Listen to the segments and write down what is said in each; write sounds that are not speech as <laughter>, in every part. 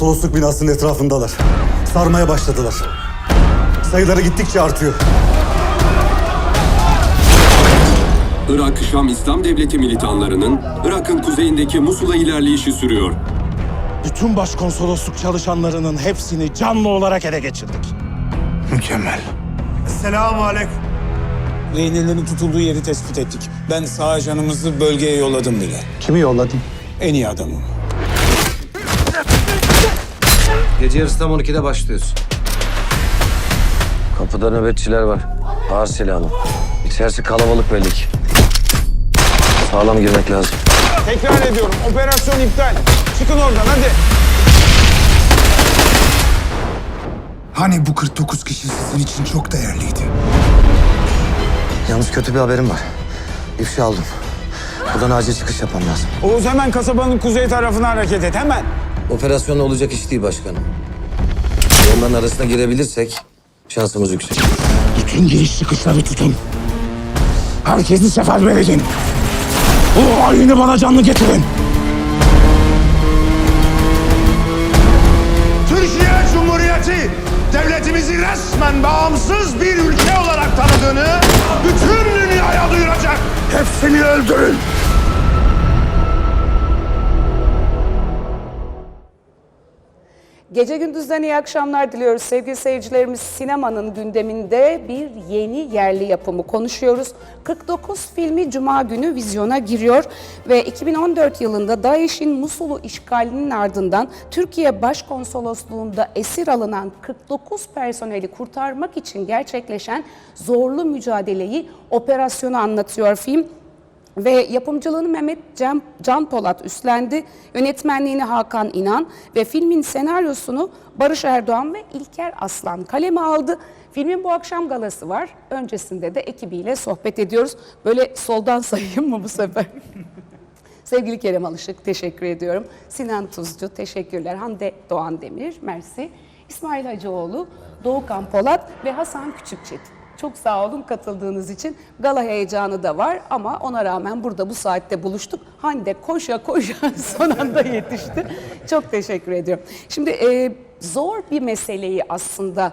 Konsolosluk binasının etrafındalar. Sarmaya başladılar. Sayıları gittikçe artıyor. Irak Şam İslam Devleti militanlarının Irak'ın kuzeyindeki Musul'a ilerleyişi sürüyor. Bütün başkonsolosluk çalışanlarının hepsini canlı olarak ele geçirdik. Mükemmel. Selamun aleyküm. Rehinelerin tutulduğu yeri tespit ettik. Ben sağ ajanımızı bölgeye yolladım bile. Kimi yolladın? En iyi adamım. Gece yarısı tam 12'de başlıyoruz. Kapıda nöbetçiler var. Ağır silahlı. İçerisi kalabalık belli ki. Sağlam girmek lazım. Tekrar ediyorum. Operasyon iptal. Çıkın oradan hadi. Hani bu 49 kişi sizin için çok değerliydi? Yalnız kötü bir haberim var. İfşa aldım. Buradan acil çıkış yapmam lazım. Oğuz hemen kasabanın kuzey tarafına hareket et. Hemen. Operasyon olacak iş değil başkanım. Onların arasına girebilirsek şansımız yüksek. Bütün giriş çıkışları tutun. Herkesi seferber edin. O ayini bana canlı getirin. Türkiye Cumhuriyeti devletimizi resmen bağımsız bir ülke olarak tanıdığını bütün dünyaya duyuracak. Hepsini öldürün. Gece gündüzden iyi akşamlar diliyoruz sevgili seyircilerimiz. Sinemanın gündeminde bir yeni yerli yapımı konuşuyoruz. 49 filmi Cuma günü vizyona giriyor ve 2014 yılında DAEŞ'in Musul'u işgalinin ardından Türkiye Başkonsolosluğu'nda esir alınan 49 personeli kurtarmak için gerçekleşen zorlu mücadeleyi, operasyonu anlatıyor film. Ve yapımcılığını Mehmet Can, Can Polat üstlendi. Yönetmenliğini Hakan İnan ve filmin senaryosunu Barış Erdoğan ve İlker Aslan kaleme aldı. Filmin bu akşam galası var. Öncesinde de ekibiyle sohbet ediyoruz. Böyle soldan <laughs> sayayım mı bu sefer? <laughs> Sevgili Kerem Alışık teşekkür ediyorum. Sinan Tuzcu teşekkürler. Hande Doğan Demir, Mersi. İsmail Hacıoğlu, Doğukan Polat ve Hasan Küçükçetin. Çok sağ olun katıldığınız için. Gala heyecanı da var ama ona rağmen burada bu saatte buluştuk. Hande koşa koşa <laughs> son anda yetişti. Çok teşekkür ediyorum. Şimdi e, zor bir meseleyi aslında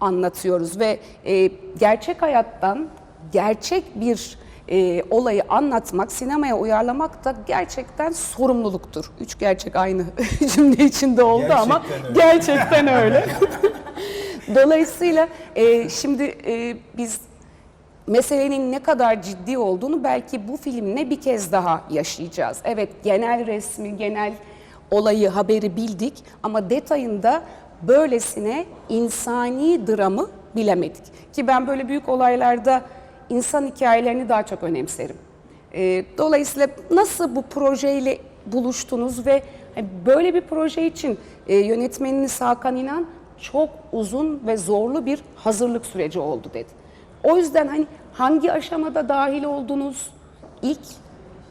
anlatıyoruz ve e, gerçek hayattan gerçek bir e, olayı anlatmak, sinemaya uyarlamak da gerçekten sorumluluktur. Üç gerçek aynı <laughs> cümle içinde oldu ama gerçekten öyle. <laughs> Dolayısıyla e, şimdi e, biz meselenin ne kadar ciddi olduğunu belki bu filmle bir kez daha yaşayacağız. Evet genel resmi, genel olayı, haberi bildik ama detayında böylesine insani dramı bilemedik. Ki ben böyle büyük olaylarda insan hikayelerini daha çok önemserim. E, dolayısıyla nasıl bu projeyle buluştunuz ve hani böyle bir proje için e, yönetmeniniz Hakan İnan çok uzun ve zorlu bir hazırlık süreci oldu dedi. O yüzden hani hangi aşamada dahil oldunuz? İlk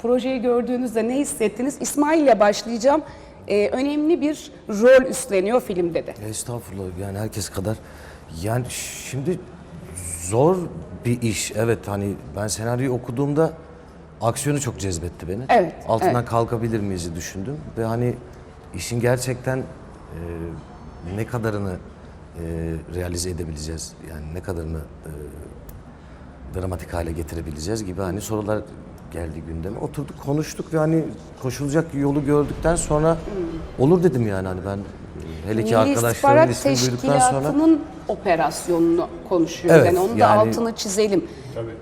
projeyi gördüğünüzde ne hissettiniz? İsmail ile başlayacağım. Ee, önemli bir rol üstleniyor filmde de. Estağfurullah yani herkes kadar. Yani şimdi zor bir iş. Evet hani ben senaryoyu okuduğumda aksiyonu çok cezbetti beni. Evet, Altından evet. kalkabilir miyiz düşündüm. Ve hani işin gerçekten e, ne kadarını e, realize edebileceğiz? Yani ne kadarını e, dramatik hale getirebileceğiz gibi hani sorular geldi gündeme. Oturduk konuştuk ve hani koşulacak yolu gördükten sonra olur dedim yani hani ben e, hele ki Milli arkadaşlarımın İstihbarat ismini duyduktan sonra Teşkilatı'nın operasyonunu konuşuyor. Evet, yani onu da yani- altını çizelim.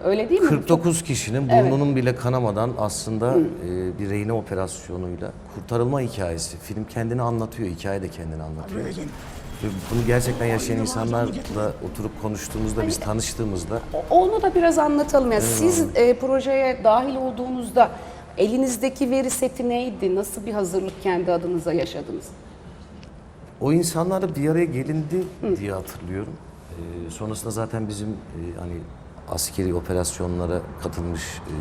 Öyle değil mi? 49 kişinin burnunun bile kanamadan aslında e, bir rehine operasyonuyla kurtarılma hikayesi. Film kendini anlatıyor, hikaye de kendini anlatıyor. Ve bunu gerçekten yaşayan insanlarla oturup konuştuğumuzda, biz tanıştığımızda Onu da biraz anlatalım. Yani siz e, projeye dahil olduğunuzda elinizdeki veri seti neydi? Nasıl bir hazırlık kendi adınıza yaşadınız? O insanlarla bir araya gelindi diye hatırlıyorum. Ee, sonrasında zaten bizim e, hani askeri operasyonlara katılmış e,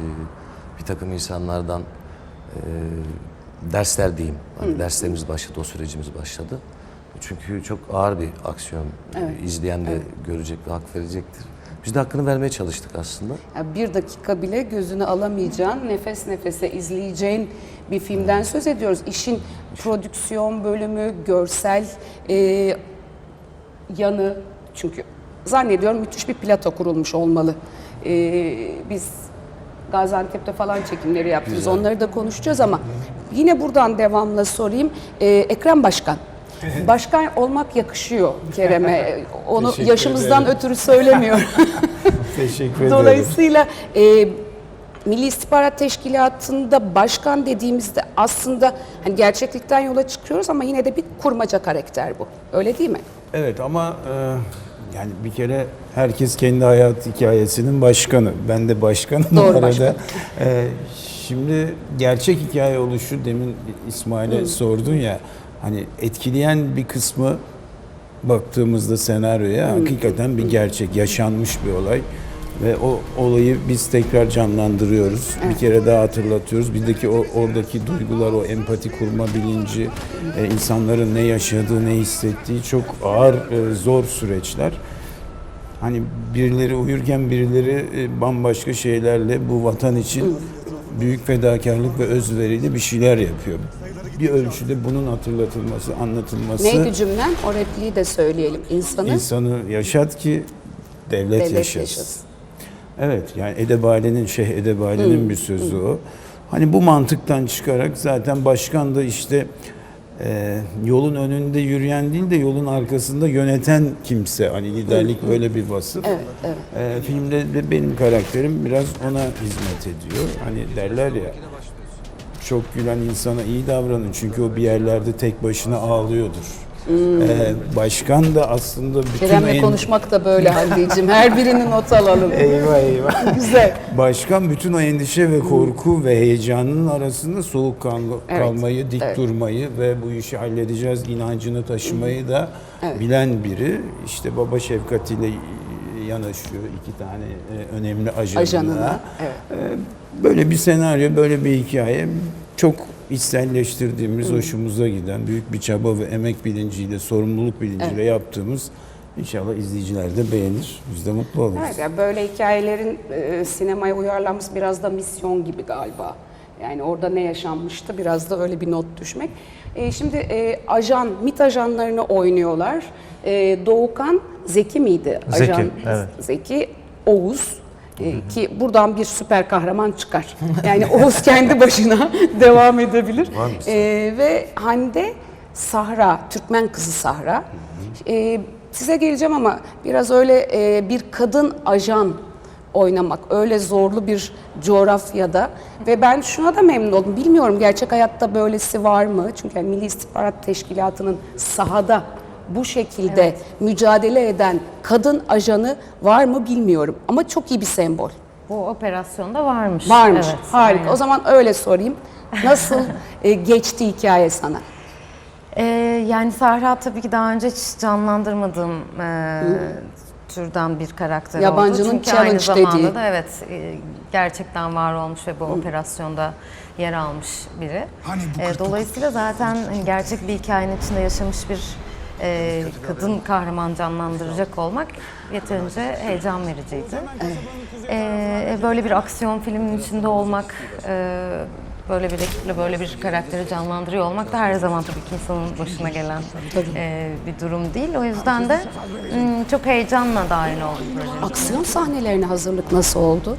bir takım insanlardan e, dersler diyeyim. Hani derslerimiz başladı, o sürecimiz başladı. Çünkü çok ağır bir aksiyon. E, izleyen de görecek ve hak verecektir. Biz de hakkını vermeye çalıştık aslında. Yani bir dakika bile gözünü alamayacağın, nefes nefese izleyeceğin bir filmden söz ediyoruz. İşin prodüksiyon bölümü, görsel e, yanı çünkü zannediyorum müthiş bir plato kurulmuş olmalı. E, biz Gaziantep'te falan çekimleri yaptınız. Onları da konuşacağız ama yine buradan devamla sorayım. E, Ekrem Başkan. Başkan olmak yakışıyor Kerem'e. <laughs> Onu Teşekkür yaşımızdan ederim. ötürü söylemiyorum. <laughs> Teşekkür ederim. Dolayısıyla e, Milli İstihbarat Teşkilatı'nda başkan dediğimizde aslında hani gerçeklikten yola çıkıyoruz ama yine de bir kurmaca karakter bu. Öyle değil mi? Evet ama e, yani bir kere herkes kendi hayat hikayesinin başkanı. Ben de başkanım Doğru, arada. başkan. E, şimdi gerçek hikaye oluşu demin İsmail'e sordun ya hani etkileyen bir kısmı baktığımızda senaryoya hakikaten bir gerçek, yaşanmış bir olay. Ve o olayı biz tekrar canlandırıyoruz. Bir kere daha hatırlatıyoruz. Bizdeki o oradaki duygular, o empati kurma bilinci, e, insanların ne yaşadığı, ne hissettiği çok ağır, e, zor süreçler. Hani birileri uyurken birileri e, bambaşka şeylerle bu vatan için büyük fedakarlık ve özveriyle bir şeyler yapıyor. Bir ölçüde bunun hatırlatılması, anlatılması Neydi cümlem? O repliği de söyleyelim. İnsanı insanı yaşat ki devlet, devlet yaşasın. yaşasın. Evet yani Edebali'nin Şeyh Edebali'nin bir sözü o. Hani bu mantıktan çıkarak zaten başkan da işte e, yolun önünde yürüyen değil de yolun arkasında yöneten kimse. Hani liderlik böyle bir vasıf. Evet, evet. E, filmde de benim karakterim biraz ona hizmet ediyor. Hani derler ya çok gülen insana iyi davranın çünkü o bir yerlerde tek başına ağlıyordur. E, başkan da aslında bütün Kerem'le en- konuşmak da böyle Halideciğim. Her birini not alalım. Eyvah eyvah. <laughs> Güzel. Başkan bütün o endişe ve korku ve heyecanın arasında soğukkanlı Evet, kalmayı, dik evet. durmayı ve bu işi halledeceğiz inancını taşımayı da bilen biri. İşte baba şefkatiyle yanaşıyor iki tane e, önemli ajanına. Ajanına, evet. E, Böyle bir senaryo, böyle bir hikaye çok içselleştirdiğimiz, hoşumuza giden, büyük bir çaba ve emek bilinciyle, sorumluluk bilinciyle yaptığımız inşallah izleyiciler de beğenir. Biz de mutlu oluruz. Evet, yani böyle hikayelerin e, sinemaya uyarlanması biraz da misyon gibi galiba. Yani orada ne yaşanmıştı biraz da öyle bir not düşmek. E, şimdi e, ajan, MIT ajanlarını oynuyorlar. E, Doğukan Zeki miydi? Zeki, Ajan, evet. Zeki Oğuz. E, ki buradan bir süper kahraman çıkar. <laughs> Yani Oğuz kendi başına <laughs> devam edebilir. E, ve Hande Sahra, Türkmen kızı Sahra. E, size geleceğim ama biraz öyle e, bir kadın ajan oynamak öyle zorlu bir coğrafyada ve ben şuna da memnun oldum. Bilmiyorum gerçek hayatta böylesi var mı? Çünkü yani Milli İstihbarat Teşkilatı'nın sahada bu şekilde mücadele eden kadın ajanı var mı bilmiyorum ama çok iyi bir sembol. Bu operasyonda varmış. Varmış. Evet, Harika. aynen. O zaman öyle sorayım. Nasıl <laughs> e, geçti hikaye sana? Ee, yani Sahra tabii ki daha önce hiç canlandırmadığım e, türden bir karakter Yabancının oldu. Çünkü aynı challenge zamanda dediği. da evet e, gerçekten var olmuş ve bu operasyonda yer almış biri. Hani bu E, 49 dolayısıyla zaten gerçek bir hikayenin içinde yaşamış bir e, kadın kahraman canlandıracak olmak yeterince heyecan vericiydi. E, böyle bir aksiyon filminin içinde olmak, e, böyle bir ekiple böyle bir karakteri canlandırıyor olmak da her zaman tabii ki insanın başına gelen e, bir durum değil. O yüzden de çok heyecanla dahil oldum projeye. Aksiyon sahnelerine hazırlık nasıl oldu?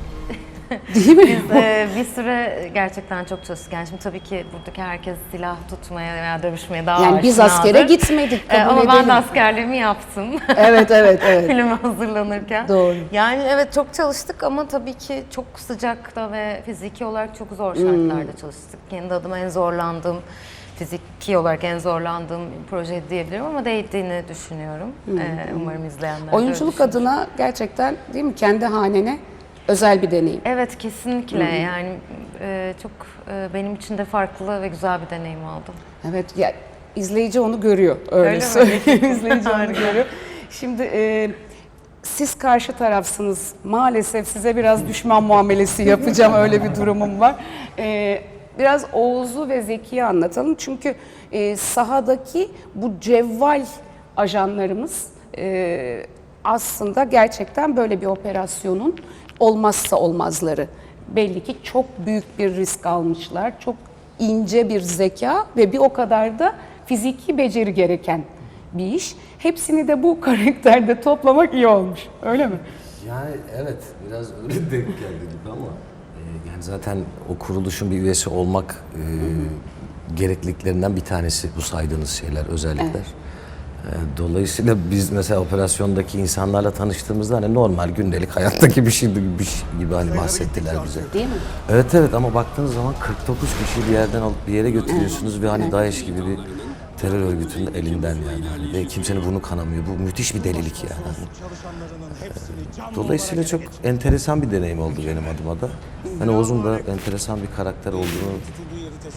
Değil mi? Ee, bir süre gerçekten çok çalıştık. Yani şimdi tabii ki buradaki herkes silah tutmaya veya dövüşmeye daha Yani biz aşinadır. askere gitmedik, Ee, kabul ama ben edelim. de askerliğimi yaptım. evet evet evet. <laughs> Filme hazırlanırken. Doğru. Yani evet çok çalıştık ama tabii ki çok sıcakta ve fiziki olarak çok zor Hmm. şartlarda çalıştık. Kendi adıma en zorlandığım, fiziki olarak en zorlandığım proje diyebilirim ama değdiğini düşünüyorum. Ee, umarım izleyenler Hmm. Oyunculuk adına gerçekten değil mi kendi hanene özel bir deneyim. Evet kesinlikle yani e, çok e, benim için de farklı ve güzel bir deneyim oldu. Evet ya izleyici onu görüyor öyle, Öyle söyleyeyim. <laughs> <laughs> izleyici onu görüyor. Şimdi e, siz karşı tarafsınız. Maalesef size biraz düşman muamelesi yapacağım öyle bir durumum var. E, biraz Oğuz'u ve Zeki'yi anlatalım. Çünkü e, sahadaki bu cevval ajanlarımız e, aslında gerçekten böyle bir operasyonun olmazsa olmazları. Belli ki çok büyük bir risk almışlar. Çok ince bir zeka ve bir o kadar da fiziki beceri gereken bir iş. Hepsini de bu <laughs> karakterde toplamak iyi olmuş. Öyle mi? Yani evet biraz öyle <laughs> denk geldi ama e, yani zaten o kuruluşun bir üyesi olmak e, gerekliliklerinden bir tanesi bu saydığınız şeyler özellikler. E, Dolayısıyla biz mesela operasyondaki insanlarla tanıştığımızda hani normal gündelik hayattaki bir şey gibi, bir şey gibi hani bahsettiler bize. Değil mi? Evet evet ama baktığınız zaman 49 kişiyi bir yerden alıp bir yere götürüyorsunuz ve hani DAEŞ gibi bir terör örgütünün elinden yani. Hani ve kimsenin bunu kanamıyor. Bu müthiş bir delilik yani. Dolayısıyla çok enteresan bir deneyim oldu benim adıma da. Hani Oğuz'un da enteresan bir karakter olduğunu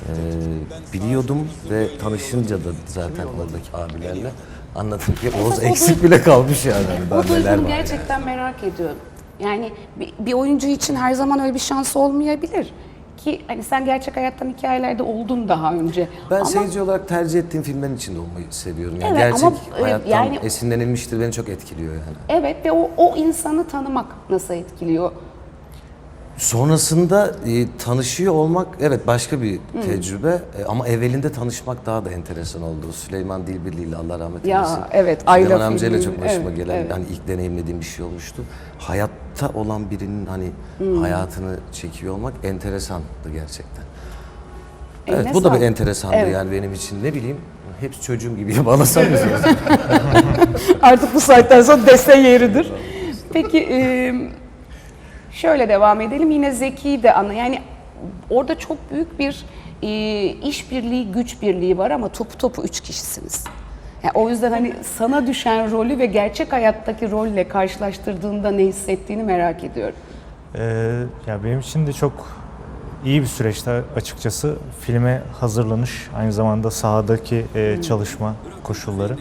e, biliyordum ve tanışınca da zaten oradaki abilerle anladım ki Oğuz Esas eksik bile kalmış yani. Hani daha O neler var gerçekten merak ediyorum. Yani bir, bir oyuncu için her zaman öyle bir şans olmayabilir. Ki hani sen gerçek hayattan hikayelerde oldun daha önce. Ben Ama seyirci olarak tercih ettiğim filmlerin içinde olmayı seviyorum. Yani Evet, gerçek ama, e, hayattan yani- esinlenilmiştir beni çok etkiliyor yani. evet ve o, o insanı tanımak nasıl etkiliyor? Sonrasında e, tanışıyor olmak evet başka bir tecrübe E, ama evvelinde tanışmak daha da enteresan oldu. Süleyman Dilbirli ile Allah rahmet Ya, eylesin. evet, Süleyman amcayla filmi, çok başıma evet, gelen evet. hani ilk deneyimlediğim bir şey olmuştu. Hayatta olan birinin hani hayatını çekiyor olmak enteresandı gerçekten. Evet Eline bu da bir sağlık. enteresandı Evet. yani benim için ne bileyim hepsi çocuğum gibi <laughs> bağlasamıyorsunuz. <laughs> Artık bu saatten sonra dese yeridir. <laughs> Peki e, şöyle devam edelim. Yine Zeki de ana yani orada çok büyük bir e, işbirliği, güç birliği var ama topu topu üç kişisiniz. Yani o yüzden hani sana düşen rolü ve gerçek hayattaki rolle karşılaştırdığında ne hissettiğini merak ediyorum. Ee, ya benim için de çok iyi bir süreçti açıkçası. Filme hazırlanış, aynı zamanda sahadaki e, çalışma koşulları.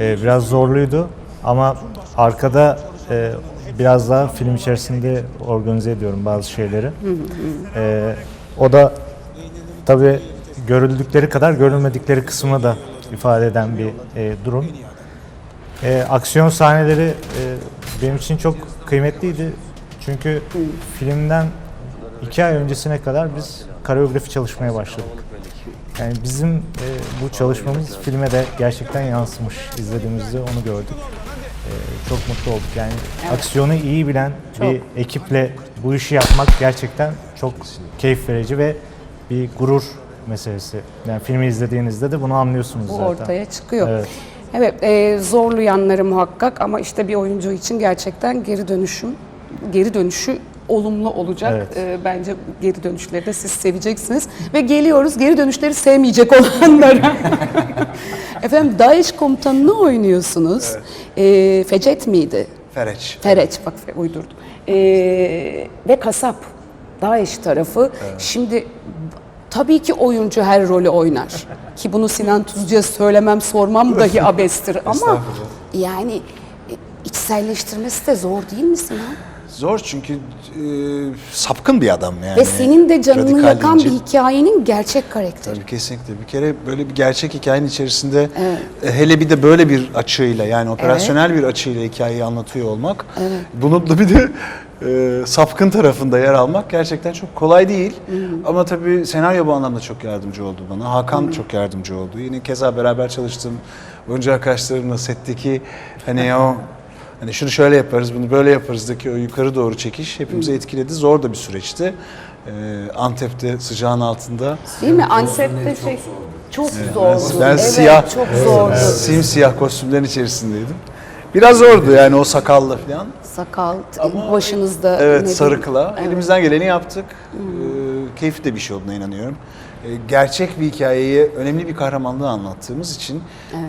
Ee, biraz zorluydu ama arkada e, biraz daha film içerisinde organize ediyorum bazı şeyleri. Ee, o da tabii görüldükleri kadar görülmedikleri kısmını da ifade eden bir e, durum. E, aksiyon sahneleri e, benim için çok kıymetliydi. Çünkü filmden iki ay öncesine kadar biz koreografi çalışmaya başladık. Yani bizim e, bu çalışmamız filme de gerçekten yansımış. İzlediğimizde onu gördük. E, çok mutlu olduk. Yani aksiyonu iyi bilen bir ekiple bu işi yapmak gerçekten çok keyif verici ve bir gurur meselesi. Yani filmi izlediğinizde de bunu anlıyorsunuz Bu zaten. ortaya çıkıyor. Evet. Evet, e, zorlu yanları muhakkak ama işte bir oyuncu için gerçekten geri dönüşüm, geri dönüşü olumlu olacak. Evet. E, bence geri dönüşleri de siz seveceksiniz. Ve geliyoruz geri dönüşleri sevmeyecek olanlara. <laughs> Efendim DAEŞ komutanını oynuyorsunuz. E, Fecet miydi? Fereç. Fereç, bak uydurdum. E, ve kasap. DAEŞ tarafı. Şimdi tabii ki oyuncu her rolü oynar. <laughs> Ki bunu Sinan Tuzcu'ya söylemem, sormam dahi abestir. Ama yani e, içselleştirmesi de zor değil mi Sinan? Zor çünkü e, sapkın bir adam yani. Ve senin de canını Radikal yakan bir dinci. hikayenin gerçek karakteri. Tabii kesinlikle. Bir kere böyle bir gerçek hikayenin içerisinde e, hele bir de böyle bir açıyla yani operasyonel bir açıyla hikayeyi anlatıyor olmak. Bunun da bir de e, sapkın tarafında yer almak gerçekten çok kolay değil. Ama tabii senaryo bu anlamda çok yardımcı oldu bana. Hakan çok yardımcı oldu. Yine keza beraber çalıştığım oyuncu arkadaşlarımla setteki hani o Hani şunu şöyle yaparız, bunu böyle yaparızdaki o yukarı doğru çekiş hepimizi etkiledi. Zor da bir süreçti. Ee, Antep'te sıcağın altında. Değil mi? Ansep'te şey çok zordu. Ben, ben evet, siyah, çok zordu. simsiyah kostümlerin içerisindeydim. Biraz zordu yani o sakallı falan. Sakal, başınızda Evet ne sarıkla. bileyim. Elimizden geleni yaptık. Ee, keyifli de bir şey olduğuna inanıyorum. Ee, gerçek bir hikayeyi, önemli bir kahramanlığı anlattığımız için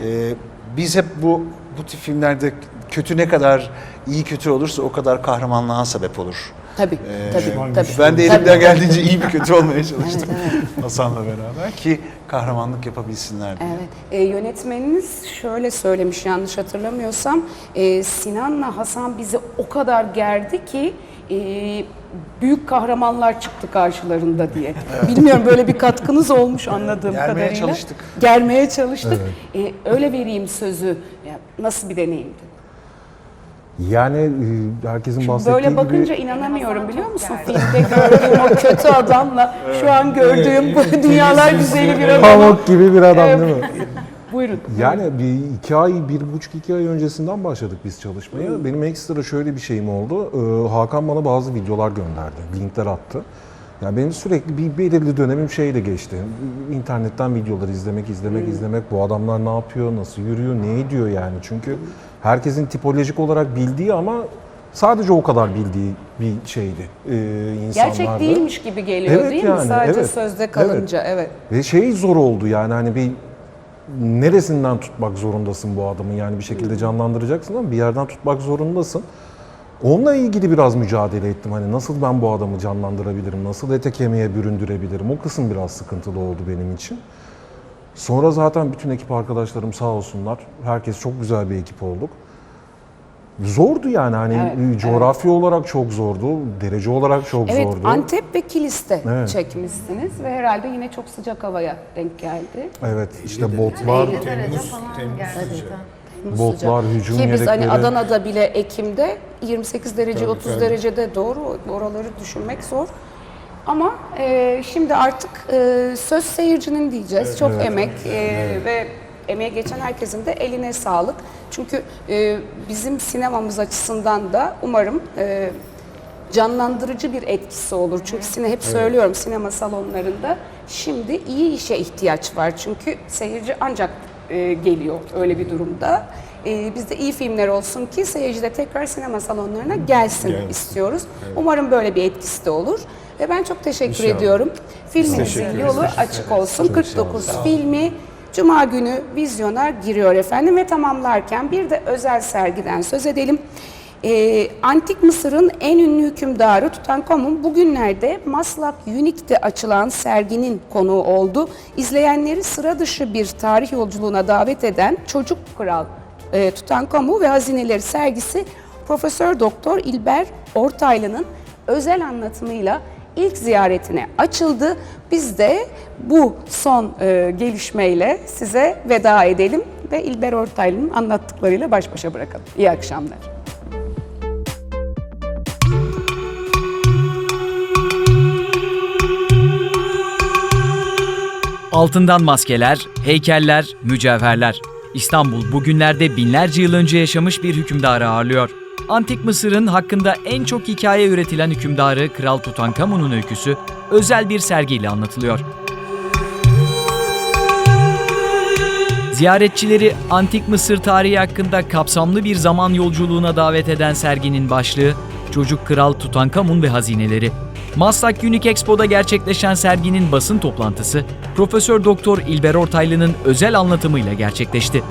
e, biz hep bu bu tip filmlerde kötü ne kadar iyi kötü olursa o kadar kahramanlığa sebep olur. Tabii, tabii, tabii. Ben de Tabii. elimden geldiğince iyi bir kötü olmaya çalıştım Hasan'la beraber ki kahramanlık yapabilsinler diye. Evet. E, yönetmeniniz şöyle söylemiş yanlış hatırlamıyorsam. e, Sinan'la Hasan bizi o kadar gerdi ki e, büyük kahramanlar çıktı karşılarında diye. Bilmiyorum böyle bir katkınız olmuş anladığım Germeye kadarıyla. çalıştık. Germeye çalıştık. E, öyle vereyim sözü. Ya, nasıl bir deneyimdi? Yani e, herkesin bahsettiği Böyle gibi... bakınca inanamıyorum biliyor musun? Filmde gördüğüm o kötü adamla şu an gördüğüm bu <laughs> dünyalar güzeli bir adam. Pamuk gibi bir adam Evet. değil mi? <laughs> Buyurun. Yani bir iki ay, bir buçuk iki ay öncesinden başladık biz çalışmaya. Benim ekstra şöyle bir şeyim oldu. Ee, Hakan bana bazı videolar gönderdi, linkler attı. Yani benim sürekli bir belirli dönemim şeyle geçti. İnternetten videoları izlemek, izlemek, izlemek. Bu adamlar ne yapıyor, nasıl yürüyor, ne ediyor yani. Çünkü herkesin tipolojik olarak bildiği ama sadece o kadar bildiği bir şeydi. Ee, insanlardı. Gerçek değilmiş gibi geliyor Evet değil mi? yani, Sadece evet. sözde kalınca evet. Ve şey zor oldu yani hani bir neresinden tutmak zorundasın bu adamı yani bir şekilde canlandıracaksın ama bir yerden tutmak zorundasın. Onunla ilgili biraz mücadele ettim. Hani nasıl ben bu adamı canlandırabilirim, nasıl ete kemiğe büründürebilirim. O kısım biraz sıkıntılı oldu benim için. Sonra zaten bütün ekip arkadaşlarım sağ olsunlar. Herkes çok güzel bir ekip olduk. Zordu yani hani Evet, coğrafya olarak çok zordu, derece olarak çok Evet zordu. Antep ve Kilis'te Evet. çekmişsiniz ve herhalde yine çok sıcak havaya denk geldi. Evet işte botlar, derece falan gerçekten. botlar, hücum Ki biz yelekleri. hani Adana'da bile Ekim'de 28 derece 30 derecede doğru oraları düşünmek zor. Ama e, şimdi artık e, söz seyircinin diyeceğiz. Çok emek e, ve emeğe geçen herkesin de eline sağlık. Çünkü e, bizim sinemamız açısından da umarım e, canlandırıcı bir etkisi olur. Çünkü sine hep söylüyorum sinema salonlarında şimdi iyi işe ihtiyaç var. Çünkü seyirci ancak e, geliyor öyle bir durumda. E, biz de iyi filmler olsun ki seyirci de tekrar sinema salonlarına gelsin istiyoruz. Umarım böyle bir etkisi de olur. Ve ben çok teşekkür ediyorum. Filminizin yolu açık olsun. 49 filmi Cuma günü vizyona giriyor efendim ve tamamlarken bir de özel sergiden söz edelim. Ee, Antik Mısır'ın en ünlü hükümdarı Tutankamun bugünlerde Maslak Unique'de açılan serginin konuğu oldu. İzleyenleri sıra dışı bir tarih yolculuğuna davet eden Çocuk Kral e, Tutankamun ve Hazineleri sergisi Profesör Doktor İlber Ortaylı'nın özel anlatımıyla ilk ziyaretine açıldı. Biz de bu son e, gelişmeyle size veda edelim ve İlber Ortaylı'nın anlattıklarıyla baş başa bırakalım. İyi akşamlar. Altından maskeler, heykeller, mücevherler. İstanbul bugünlerde binlerce yıl önce yaşamış bir hükümdarı ağırlıyor. Antik Mısır'ın hakkında en çok hikaye üretilen hükümdarı Kral Tutankamon'un öyküsü özel bir sergiyle anlatılıyor. Ziyaretçileri Antik Mısır tarihi hakkında kapsamlı bir zaman yolculuğuna davet eden serginin başlığı Çocuk Kral Tutankamun ve Hazineleri. Maslak Unique Expo'da gerçekleşen serginin basın toplantısı Profesör Doktor İlber Ortaylı'nın özel anlatımıyla gerçekleşti.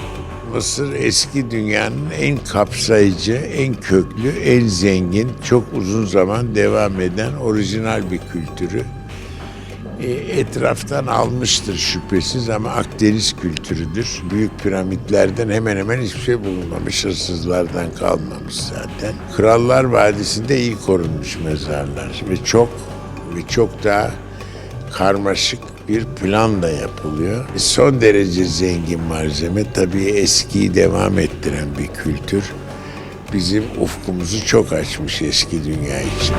Mısır eski dünyanın en kapsayıcı, en köklü, en zengin, çok uzun zaman devam eden orijinal bir kültürü. E, etraftan almıştır şüphesiz ama Akdeniz kültürüdür. Büyük piramitlerden hemen hemen hiçbir şey bulunmamış, hırsızlardan kalmamış zaten. Krallar Vadisi'nde iyi korunmuş mezarlar ve çok ve çok daha karmaşık bir planla yapılıyor. Son derece zengin malzeme tabii eskiyi devam ettiren bir kültür. Bizim ufkumuzu çok açmış eski dünya için.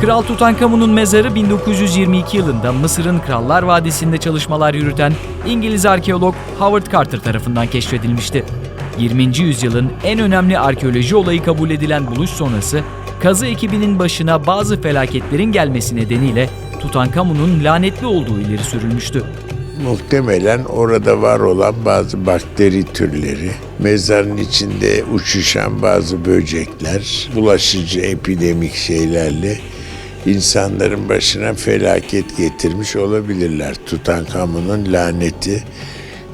Kral Tutankamon'un mezarı 1922 yılında Mısır'ın Krallar Vadisi'nde çalışmalar yürüten İngiliz arkeolog Howard Carter tarafından keşfedilmişti. 20. yüzyılın en önemli arkeoloji olayı kabul edilen buluş sonrası kazı ekibinin başına bazı felaketlerin gelmesi nedeniyle Tutankamon'un lanetli olduğu ileri sürülmüştü. Muhtemelen orada var olan bazı bakteri türleri, mezarın içinde uçuşan bazı böcekler, bulaşıcı epidemik şeylerle insanların başına felaket getirmiş olabilirler. Tutankamon'un laneti.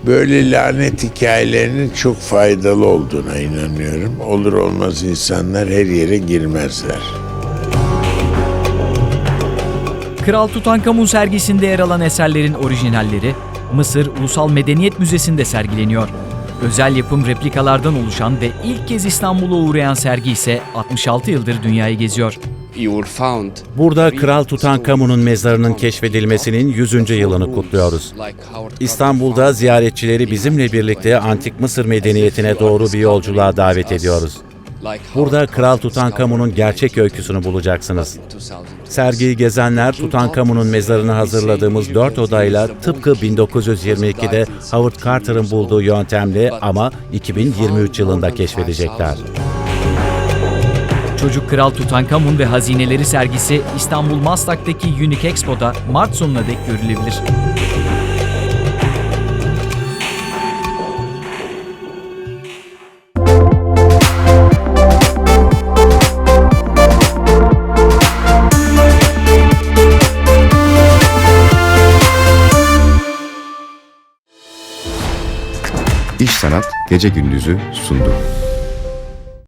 Böyle lanet hikayelerinin çok faydalı olduğuna inanıyorum. Olur olmaz insanlar her yere girmezler. Kral Tutankamun sergisinde yer alan eserlerin orijinalleri Mısır Ulusal Medeniyet Müzesi'nde sergileniyor. Özel yapım replikalardan oluşan ve ilk kez İstanbul'a uğrayan sergi ise 66 yıldır dünyayı geziyor. Burada Kral Tutankamon'un mezarının keşfedilmesinin 100. yılını kutluyoruz. İstanbul'da ziyaretçileri bizimle birlikte antik Mısır medeniyetine doğru bir yolculuğa davet ediyoruz. Burada Kral Tutankamon'un gerçek öyküsünü bulacaksınız. Sergiyi gezenler Tutankamon'un mezarını hazırladığımız dört odayla tıpkı 1922'de Howard Carter'ın bulduğu yöntemle ama 2023 yılında keşfedecekler. Çocuk Kral Tutankamun ve Hazineleri sergisi İstanbul Maslak'taki Unique Expo'da Mart sonuna dek görülebilir. İş Sanat Gece Gündüz'ü sundu.